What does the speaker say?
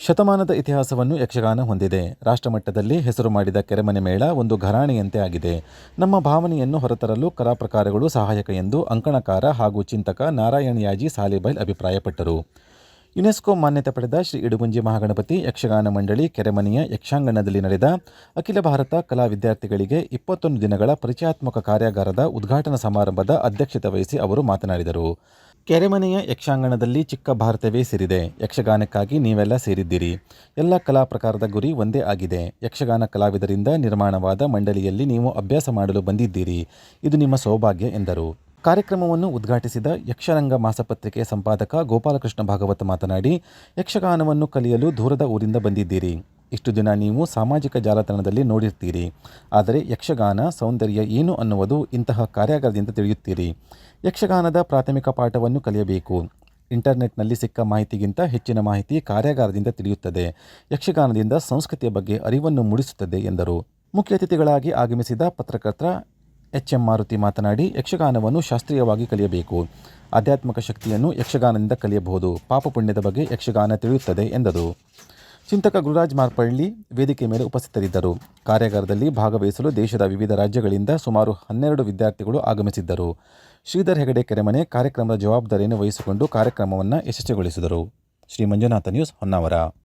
ಶತಮಾನದ ಇತಿಹಾಸವನ್ನು ಯಕ್ಷಗಾನ ಹೊಂದಿದೆ. ರಾಷ್ಟ್ರಮಟ್ಟದಲ್ಲಿ ಹೆಸರು ಮಾಡಿದ ಕೆರೆಮನೆ ಮೇಳ ಒಂದು ಘರಾಣೆಯಂತೆ ಆಗಿದೆ. ನಮ್ಮ ಭಾವನೆಯನ್ನು ಹೊರತರಲು ಕಲಾ ಪ್ರಕಾರಗಳು ಸಹಾಯಕ ಎಂದು ಅಂಕಣಕಾರ ಹಾಗೂ ಚಿಂತಕ ನಾರಾಯಣಯಾಜಿ ಸಾಲಿಬೈಲ್ ಅಭಿಪ್ರಾಯಪಟ್ಟರು. ಯುನೆಸ್ಕೋ ಮಾನ್ಯತೆ ಪಡೆದ ಶ್ರೀ ಇಡುಗುಂಜಿ ಮಹಾಗಣಪತಿ ಯಕ್ಷಗಾನ ಮಂಡಳಿ ಕೆರೆಮನೆಯ ಯಕ್ಷಾಂಗಣದಲ್ಲಿ ನಡೆದ ಅಖಿಲ ಭಾರತ ಕಲಾ ವಿದ್ಯಾರ್ಥಿಗಳಿಗೆ ಇಪ್ಪತ್ತೊಂದು ದಿನಗಳ ಪರಿಚಯಾತ್ಮಕ ಕಾರ್ಯಾಗಾರದ ಉದ್ಘಾಟನಾ ಸಮಾರಂಭದ ಅಧ್ಯಕ್ಷತೆ ವಹಿಸಿ ಅವರು ಮಾತನಾಡಿದರು. ಕೆರೆಮನೆಯ ಯಕ್ಷಾಂಗಣದಲ್ಲಿ ಚಿಕ್ಕ ಭಾರತವೇ ಸೇರಿದೆ. ಯಕ್ಷಗಾನಕ್ಕಾಗಿ ನೀವೆಲ್ಲ ಸೇರಿದ್ದೀರಿ. ಎಲ್ಲ ಕಲಾ ಪ್ರಕಾರದ ಗುರಿ ಒಂದೇ ಆಗಿದೆ. ಯಕ್ಷಗಾನ ಕಲಾವಿದರಿಂದ ನಿರ್ಮಾಣವಾದ ಮಂಡಳಿಯಲ್ಲಿ ನೀವು ಅಭ್ಯಾಸ ಮಾಡಲು ಬಂದಿದ್ದೀರಿ. ಇದು ನಿಮ್ಮ ಸೌಭಾಗ್ಯ, ಎಂದರು. ಕಾರ್ಯಕ್ರಮವನ್ನು ಉದ್ಘಾಟಿಸಿದ ಯಕ್ಷರಂಗ ಮಾಸಪತ್ರಿಕೆ ಸಂಪಾದಕ ಗೋಪಾಲಕೃಷ್ಣ ಭಾಗವತ್ ಮಾತನಾಡಿ, ಯಕ್ಷಗಾನವನ್ನು ಕಲಿಯಲು ದೂರದ ಊರಿಂದ ಬಂದಿದ್ದೀರಿ. ಇಷ್ಟು ದಿನ ನೀವು ಸಾಮಾಜಿಕ ಜಾಲತಾಣದಲ್ಲಿ ನೋಡಿರ್ತೀರಿ. ಆದರೆ ಯಕ್ಷಗಾನ ಸೌಂದರ್ಯ ಏನು ಅನ್ನುವುದು ಇಂತಹ ಕಾರ್ಯಾಗಾರದಿಂದ ತಿಳಿಯುತ್ತೀರಿ. ಯಕ್ಷಗಾನದ ಪ್ರಾಥಮಿಕ ಪಾಠವನ್ನು ಕಲಿಯಬೇಕು. ಇಂಟರ್ನೆಟ್ನಲ್ಲಿ ಸಿಕ್ಕ ಮಾಹಿತಿಗಿಂತ ಹೆಚ್ಚಿನ ಮಾಹಿತಿ ಕಾರ್ಯಾಗಾರದಿಂದ ತಿಳಿಯುತ್ತದೆ. ಯಕ್ಷಗಾನದಿಂದ ಸಂಸ್ಕೃತಿಯ ಬಗ್ಗೆ ಅರಿವನ್ನು ಮೂಡಿಸುತ್ತದೆ ಎಂದರು. ಮುಖ್ಯ ಅತಿಥಿಗಳಾಗಿ ಆಗಮಿಸಿದ ಪತ್ರಕರ್ತ ಎಚ್ ಎಂ ಮಾರುತಿ ಮಾತನಾಡಿ, ಯಕ್ಷಗಾನವನ್ನು ಶಾಸ್ತ್ರೀಯವಾಗಿ ಕಲಿಯಬೇಕು. ಆಧ್ಯಾತ್ಮಿಕ ಶಕ್ತಿಯನ್ನು ಯಕ್ಷಗಾನದಿಂದ ಕಲಿಯಬಹುದು. ಪಾಪ ಪುಣ್ಯದ ಬಗ್ಗೆ ಯಕ್ಷಗಾನ ತಿಳಿಯುತ್ತದೆ ಎಂದರು. ಚಿಂತಕ ಗುರುರಾಜ್ ಮಾರ್ಪಳ್ಳಿ ವೇದಿಕೆ ಮೇಲೆ ಉಪಸ್ಥಿತರಿದ್ದರು. ಕಾರ್ಯಾಗಾರದಲ್ಲಿ ಭಾಗವಹಿಸಲು ದೇಶದ ವಿವಿಧ ರಾಜ್ಯಗಳಿಂದ ಸುಮಾರು ಹನ್ನೆರಡು ವಿದ್ಯಾರ್ಥಿಗಳು ಆಗಮಿಸಿದ್ದರು. ಶ್ರೀಧರ್ ಹೆಗಡೆ ಕೆರೆಮನೆ ಕಾರ್ಯಕ್ರಮದ ಜವಾಬ್ದಾರಿಯನ್ನು ವಹಿಸಿಕೊಂಡು ಕಾರ್ಯಕ್ರಮವನ್ನು ಯಶಸ್ವಿಗೊಳಿಸಿದರು. ಶ್ರೀ ಮಂಜುನಾಥ ನ್ಯೂಸ್ ಹೊನ್ನಾವರ.